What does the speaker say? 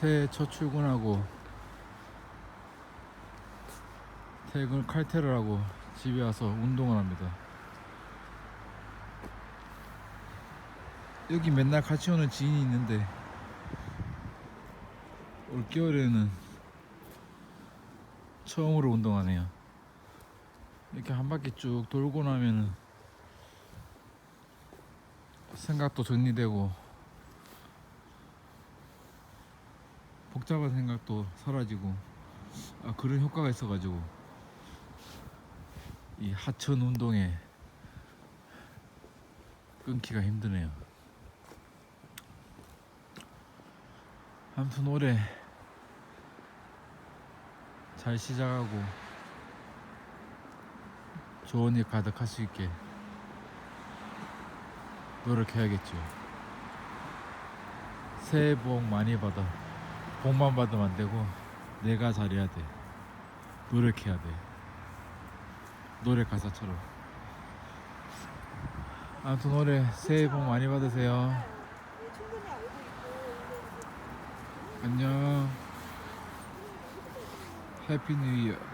새해 첫 출근하고 퇴근 칼퇴를 하고 집에 와서 운동을 합니다. 여기 맨날 같이 오는 지인이 있는데 올 겨울에는 처음으로 운동하네요. 이렇게 한 바퀴 쭉 돌고 나면은 생각도 정리되고 복잡한 생각도 사라지고 아, 그런 효과가 있어가지고 이 하천 운동에 끊기가 힘드네요. 아무튼 올해 잘 시작하고 좋은 일 가득할 수 있게 노력해야겠죠. 새해 복 많이 받아. 복만 받으면 안 되고 내가 잘해야 돼. 노력해야 돼. 노래 가사처럼. 아무튼 올해 새해 복 많이 받으세요. 안녕. 해피 뉴 이어.